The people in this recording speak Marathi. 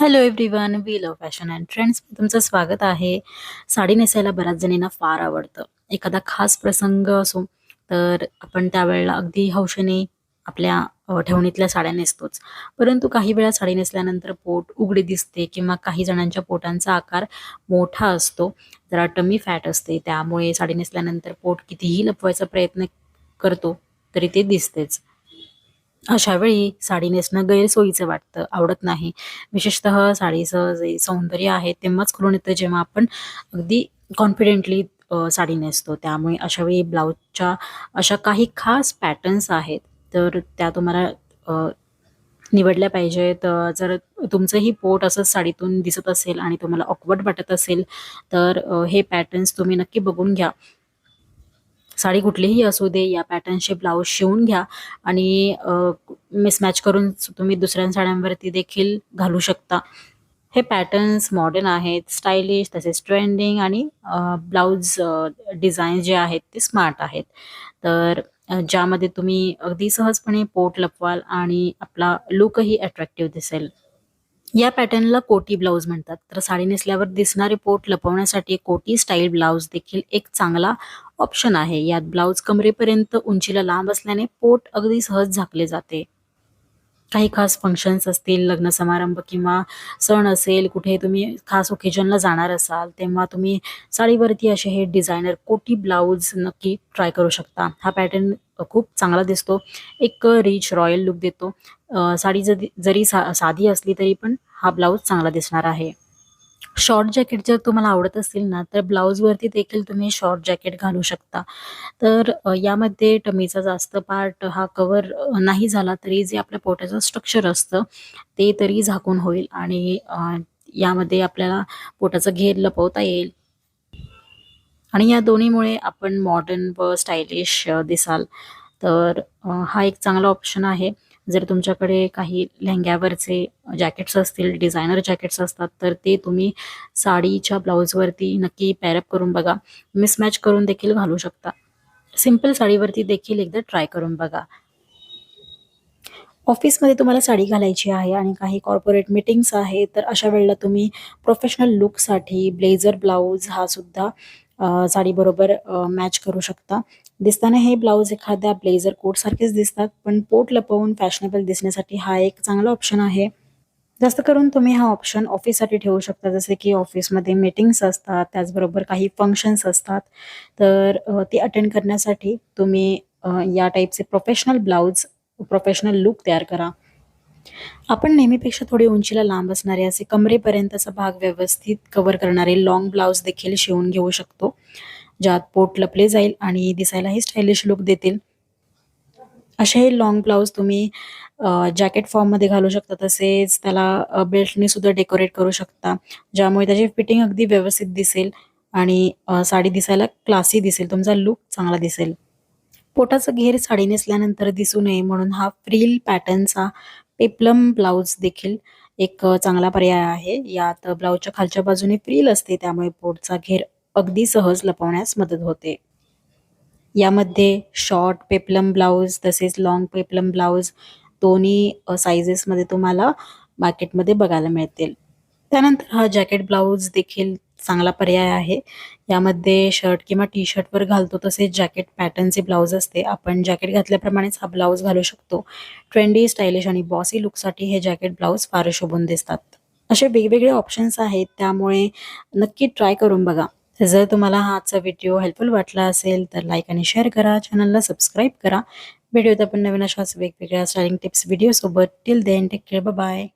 Hello everyone we love fashion and trends तुमचं स्वागत आहे. साडी नेसायला बऱ्याच जणींना फार आवडतं. एखादा खास प्रसंग असो तर आपण त्यावेळेला अगदी हौशेने आपल्या ठेवणीतल्या साड्या नेसतोच. परंतु काही वेळा साडी नेसल्यानंतर पोट उघडी दिसते किंवा काही जणांच्या पोटांचा आकार मोठा असतो. जरा टमी फॅट असते. त्यामुळे साडी नेसल्यानंतर पोट कितीही लपवायचा प्रयत्न करतो तरी ते दिसतेच. अशावेळी साडी नेसणं गैरसोयीचं वाटतं, आवडत नाही. विशेषतः साडीचं जे सौंदर्य आहे तेव्हाच खुलून येतं जेव्हा आपण अगदी कॉन्फिडेंटली साडी नेसतो. त्यामुळे अशावेळी ब्लाऊजच्या अशा काही खास पॅटर्न्स आहेत, तर त्या तुम्हाला निवडल्या पाहिजेत. जर तुमचंही पोट असंच साडीतून दिसत असेल आणि तुम्हाला ऑकवर्ड वाटत असेल, तर हे पॅटर्न्स तुम्ही नक्की बघून घ्या. साडी कुठलीही असू दे, या पॅटर्नचे ब्लाऊज शिवून घ्या आणि मिसमॅच करून तुम्ही दुसऱ्या साड्यांवरती देखील घालू शकता. हे पॅटर्न्स मॉडर्न आहेत, स्टायलिश तसेच ट्रेंडिंग आणि ब्लाऊज डिझाईन जे आहेत ते स्मार्ट आहेत. तर ज्यामध्ये तुम्ही अगदी सहजपणे पोट लपवाल आणि आपला लुकही अट्रॅक्टिव्ह दिसेल. या पॅटर्नला कोटी ब्लाऊज म्हणतात. तर साडी नेसल्यावर दिसणारे पोट लपवण्यासाठी कोटी स्टाईल ब्लाउज देखील एक चांगला ऑप्शन आहे. यात ब्लाऊज कमरेपर्यंत उंचीला लांब असल्याने पोट अगदी सहज झाकले जाते. काही खास फंक्शन्स असतील, लग्न समारंभ किंवा सण असेल, कुठे तुम्ही खास ओकेजनला जाणार असाल, तेव्हा तुम्ही साडीवरती असे हे डिझायनर कोटी ब्लाऊज नक्की ट्राय करू शकता. हा पॅटर्न खूप चांगला दिसतो. एक रिच रॉयल लूक देतो. साडी जरी जरी सा साधी असली तरी पण हा ब्लाऊज चांगला दिसणार आहे. शॉर्ट जॅकेट जर तुम्हाला आवडत असेल ना, तर ब्लाऊजवरती देखील तुम्ही शॉर्ट जॅकेट घालू शकता. तर यामध्ये टमीचा जास्त पार्ट हा कवर नाही झाला तरी जे आपल्या पोटाचं स्ट्रक्चर असतं, ते तरी झाकून होईल आणि यामध्ये आपल्याला पोटाचा घेर लपवता येईल. आणि या दोन्हीमुळे आपण मॉडर्न व स्टायलिश दिसाल. तर हा एक चांगला ऑप्शन आहे. जर तुमच्याकडे काही लेहंग्यावरचे जॅकेट्स असतील, डिझायनर जॅकेट्स असतात, तर ते तुम्ही साडीच्या ब्लाऊजवरती नक्की पॅरअप करून बघा. मिसमॅच करून देखील घालू शकता. सिंपल साडीवरती देखील एकदा ट्राय करून बघा. ऑफिसमध्ये तुम्हाला साडी घालायची आहे आणि काही कॉर्पोरेट मीटिंग्स आहेत, तर अशा वेळेला तुम्ही प्रोफेशनल लुकसाठी ब्लेझर ब्लाऊज हा सुद्धा साडीबरोबर मॅच करू शकता. दिसताना हे ब्लाऊज एखाद्या ब्लेझर कोटसारखेच दिसतात, पण पोट लपवून फॅशनेबल दिसण्यासाठी हा एक चांगला ऑप्शन आहे. जास्त करून तुम्ही हा ऑप्शन ऑफिससाठी ठेवू शकता. जसे की ऑफिसमध्ये मीटिंग्स असतात, त्याचबरोबर काही फंक्शन्स असतात. तर ते अटेंड करण्यासाठी तुम्ही या टाईपचे प्रोफेशनल ब्लाऊज प्रोफेशनल लुक तयार करा. आपण नेहमीपेक्षा थोडी उंचीला लांब असणारे असे कमरेपर्यंतचा भाग व्यवस्थित कव्हर करणारे लॉंग ब्लाऊज देखील शिवून घेऊ शकतो. ज्यात पोट लपले जाईल आणि दिसायलाही स्टायलिश लूक देतील. असे हे ब्लाऊज तुम्ही जॅकेट फॉर्ममध्ये घालू शकता. तसेच त्याला बेल्टने सुद्धा डेकोरेट करू शकता. ज्यामुळे त्याची फिटिंग अगदी व्यवस्थित दिसेल आणि साडी दिसायला क्लासी दिसेल. तुमचा लूक चांगला दिसेल. पोटाचा घेर साडी नेसल्यानंतर दिसू नये म्हणून हा फ्रील पॅटर्नचा पेप्लम ब्लाऊज देखील एक चांगला पर्याय आहे. यात ब्लाऊजच्या खालच्या बाजूने फ्रील असते, त्यामुळे पोटचा घेर अगदी सहज लपवण्यास मदत होते. यामध्ये शॉर्ट पेप्लम ब्लाऊज तसेच लॉंग पेप्लम ब्लाऊज दोन्ही सायझेसमध्ये तुम्हाला मार्केटमध्ये बघायला मिळतील. त्यानंतर हा जॅकेट ब्लाऊज देखील चांगला पर्याय आहे. यामध्ये शर्ट किंवा टी-शर्टवर घालतो तसेच जॅकेट पॅटर्नचे ब्लाऊज असते. आपण जॅकेट घातल्याप्रमाणेच हा ब्लाऊज घालू शकतो. ट्रेंडी, स्टायलिश आणि बॉसी लुकसाठी हे जॅकेट ब्लाऊज फार शोभून दिसतात. असे वेगवेगळे ऑप्शन्स आहेत, त्यामुळे नक्की ट्राय करून बघा. तर जर तुम्हाला हा आजचा व्हिडिओ हेल्पफुल वाटला असेल, तर लाईक आणि शेअर करा. चॅनलला सबस्क्राईब करा. व्हिडिओत आपण नवीन अशाच वेगवेगळ्या styling tips व्हिडिओसोबत. Till then take care. Bye.